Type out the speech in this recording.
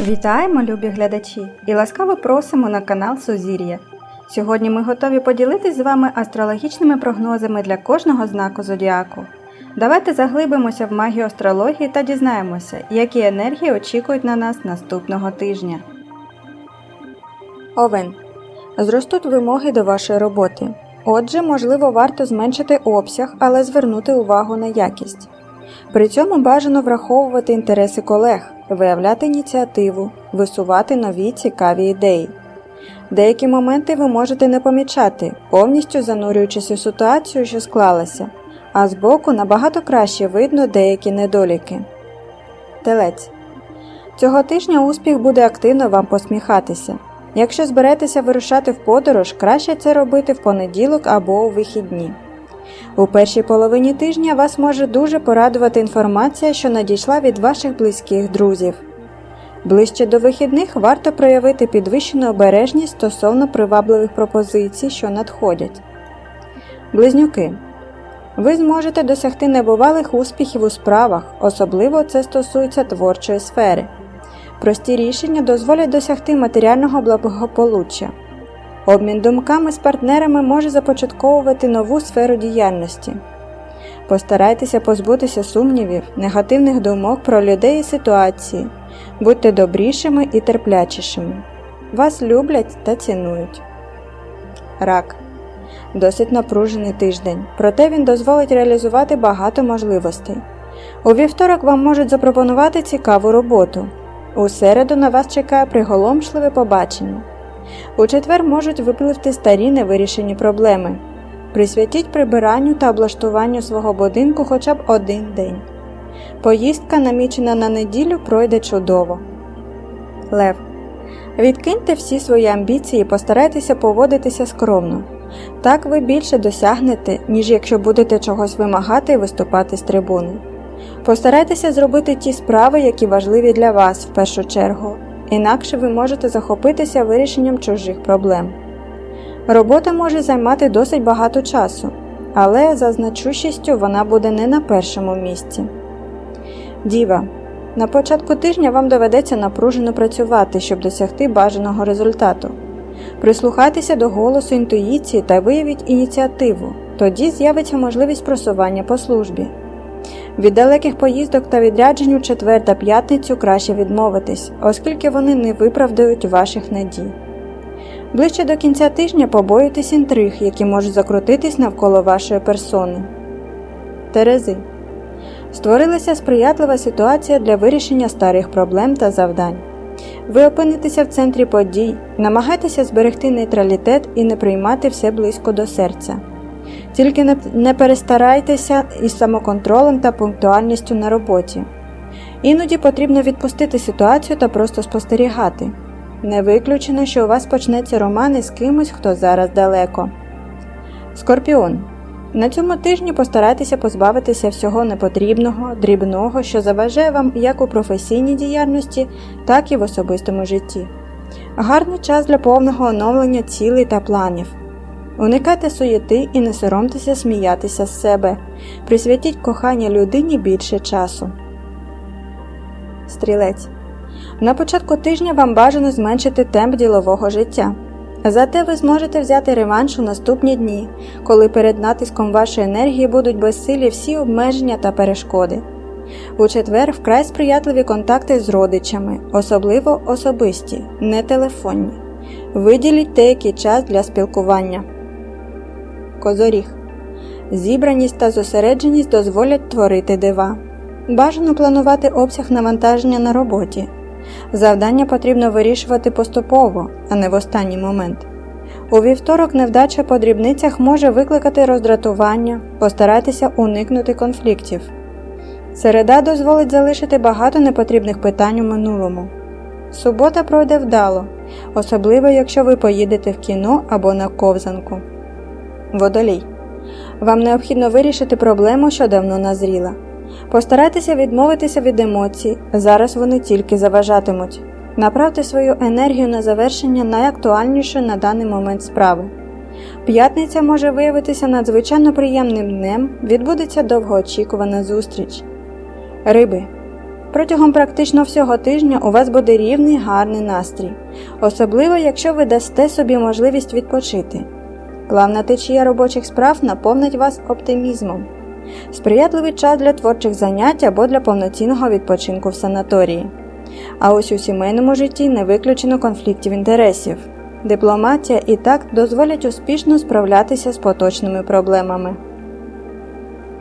Вітаємо, любі глядачі, і ласкаво просимо на канал Сузір'я. Сьогодні ми готові поділитись з вами астрологічними прогнозами для кожного знаку зодіаку. Давайте заглибимося в магію астрології та дізнаємося, які енергії очікують на нас наступного тижня. Овен. Зростуть вимоги до вашої роботи. Отже, можливо, варто зменшити обсяг, але звернути увагу на якість. При цьому бажано враховувати інтереси колег, виявляти ініціативу, висувати нові цікаві ідеї. Деякі моменти ви можете не помічати, повністю занурюючись у ситуацію, що склалася, а збоку набагато краще видно деякі недоліки. Телець. Цього тижня успіх буде активно вам посміхатися. Якщо зберетеся вирушати в подорож, краще це робити в понеділок або у вихідні. У першій половині тижня вас може дуже порадувати інформація, що надійшла від ваших близьких друзів. Ближче до вихідних варто проявити підвищену обережність стосовно привабливих пропозицій, що надходять. Близнюки. Ви зможете досягти небувалих успіхів у справах, особливо це стосується творчої сфери. Прості рішення дозволять досягти матеріального благополуччя. Обмін думками з партнерами може започатковувати нову сферу діяльності. Постарайтеся позбутися сумнівів, негативних думок про людей і ситуації, будьте добрішими і терплячішими. Вас люблять та цінують. Рак. Досить напружений тиждень, проте він дозволить реалізувати багато можливостей. У вівторок вам можуть запропонувати цікаву роботу. У середу на вас чекає приголомшливе побачення. У четвер можуть випливти старі невирішені проблеми. Присвятіть прибиранню та облаштуванню свого будинку хоча б один день. Поїздка, намічена на неділю, пройде чудово. Лев. Відкиньте всі свої амбіції і постарайтеся поводитися скромно. Так ви більше досягнете, ніж якщо будете чогось вимагати і виступати з трибуни. Постарайтеся зробити ті справи, які важливі для вас в першу чергу, інакше ви можете захопитися вирішенням чужих проблем. Робота може займати досить багато часу, але за значущістю вона буде не на першому місці. Діва. На початку тижня вам доведеться напружено працювати, щоб досягти бажаного результату. Прислухайтеся до голосу інтуїції та виявіть ініціативу, тоді з'явиться можливість просування по службі. Від далеких поїздок та відряджень у четвер та п'ятницю краще відмовитись, оскільки вони не виправдають ваших надій. Ближче до кінця тижня побоїтесь інтриг, які можуть закрутитись навколо вашої персони. Терези. Створилася сприятлива ситуація для вирішення старих проблем та завдань. Ви опинитеся в центрі подій, намагайтеся зберегти нейтралітет і не приймати все близько до серця. Тільки не, перестарайтеся із самоконтролем та пунктуальністю на роботі. Іноді потрібно відпустити ситуацію та просто спостерігати. Не виключено, що у вас почнеться роман із кимось, хто зараз далеко. Скорпіон. На цьому тижні постарайтеся позбавитися всього непотрібного, дрібного, що заважає вам як у професійній діяльності, так і в особистому житті. Гарний час для повного оновлення цілей та планів. Уникайте суєти і не соромтеся сміятися з себе. Присвятіть кохання людині більше часу. Стрілець. На початку тижня вам бажано зменшити темп ділового життя. Зате ви зможете взяти реванш у наступні дні, коли перед натиском вашої енергії будуть безсилі всі обмеження та перешкоди. У четвер вкрай сприятливі контакти з родичами, особливо особисті, не телефонні. Виділіть деякий час для спілкування. Козоріг. Зібраність та зосередженість дозволять творити дива. Бажано планувати обсяг навантаження на роботі. Завдання потрібно вирішувати поступово, а не в останній момент. У вівторок невдача по дрібницях може викликати роздратування, постарайтеся уникнути конфліктів. Середа дозволить залишити багато непотрібних питань у минулому. Субота пройде вдало, особливо якщо ви поїдете в кіно або на ковзанку. Водолій. Вам необхідно вирішити проблему, що давно назріла. Постарайтеся відмовитися від емоцій, зараз вони тільки заважатимуть. Направте свою енергію на завершення найактуальнішої на даний момент справи. П'ятниця може виявитися надзвичайно приємним днем, відбудеться довгоочікувана зустріч. Риби. Протягом практично всього тижня у вас буде рівний гарний настрій, особливо якщо ви дасте собі можливість відпочити. Плавна течія робочих справ наповнить вас оптимізмом. Сприятливий час для творчих занять або для повноцінного відпочинку в санаторії. А ось у сімейному житті не виключено конфліктів інтересів. Дипломатія і такт дозволять успішно справлятися з поточними проблемами.